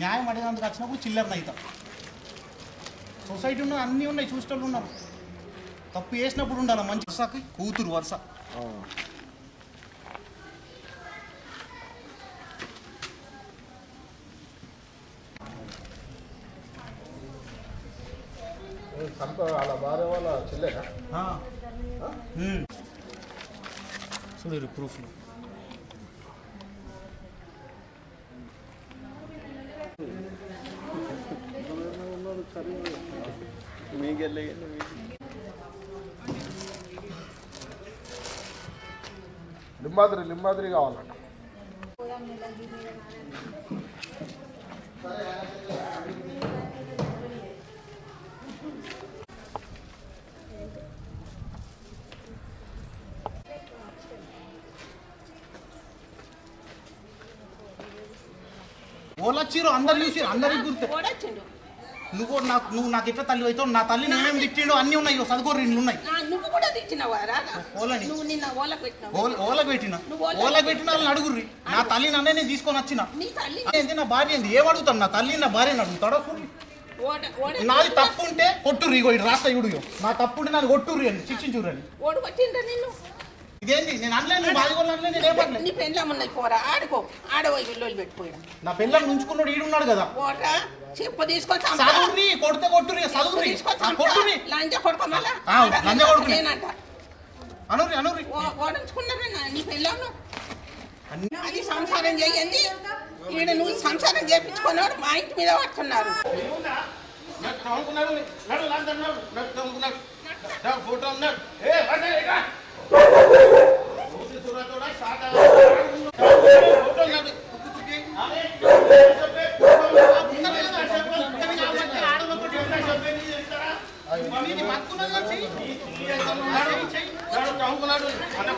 న్యాయం అడిగినందుకు వచ్చినప్పుడు చిల్లర నైతం సొసైటీ ఉన్న అన్నీ ఉన్నాయి చూసేటోళ్ళు ఉన్నారు. తప్పు చేసినప్పుడు ఉండాలి మంచి వరుసకి కూతురు వరుస. సంప వాళ్ళ భార్య వాళ్ళ చెల్లెనా ఆ. ఉమ్. చూడు ప్రూఫ్లు లింబాద్రి లింబాద్రి కావాలంట వచ్చిర్రు అందరు చూసి అందరికి గుర్తు. నువ్వు నాకు నువ్వు నాకు ఎట్లా తల్లి అవుతావు? నా తల్లి నేనేం తిట్టిండో అన్నీ ఉన్నాయి చదువుకో రెండు ఉన్నాయి. నువ్వు కూడా తెచ్చినవా రా ఓలని. నువ్వు నిన్న ఓలకు పెట్టిన. ఓలకు పెట్టిన వాళ్ళని అడుగుర్రి. నా తల్లి నన్నే నేను తీసుకొని వచ్చిన. నీ తల్లి ఏంది? నా భార్య ఏంది? ఏం అడుగుతాను నా తల్లి నా భార్యని అడుగుతాడో నాది తప్పు ఉంటే కొట్టుర్రి ఇగో ఇటు రాస్తా ఇడు నా తప్పు ఉంటే నన్ను కొట్టుర్రి అని శిక్షించుర్రి అని. ఇదేంది? నేను అనలేదు నువ్వు బాధ కూడా అనలేదు నేను ఏమనలేదు నీ ఉన్నాయి పోరా ఆడుకో. ఆడవో ఇల్లు పెట్టిపోయాడు నా పిల్లల్ని ఉంచుకున్నాడు ఈడున్నాడు కదా. ఓడ్రా చెప్పు తీసుకొని. చదువుర్రి కొడితే ఆ, చంపా. కొట్టుర్రి. లంజ మళ్ళా. నేనంట. ఓడించుకున్నారా నీ పెళ్ళాను అన్ని అది సంసారం చేయండి. ఈడ నువ్వు సంసారం చేపించుకున్నాడు మా ఇంటి మీద పడుతున్నారు. ఫోటో ఉన్నాడు. అన్న